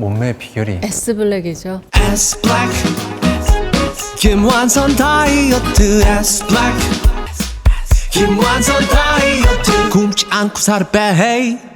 몸매의 비결이 S 블랙이죠. S Black. 김완선 다이어트. S Black. 김완선 다이어트. 굶지 않고 살을 빼 hey.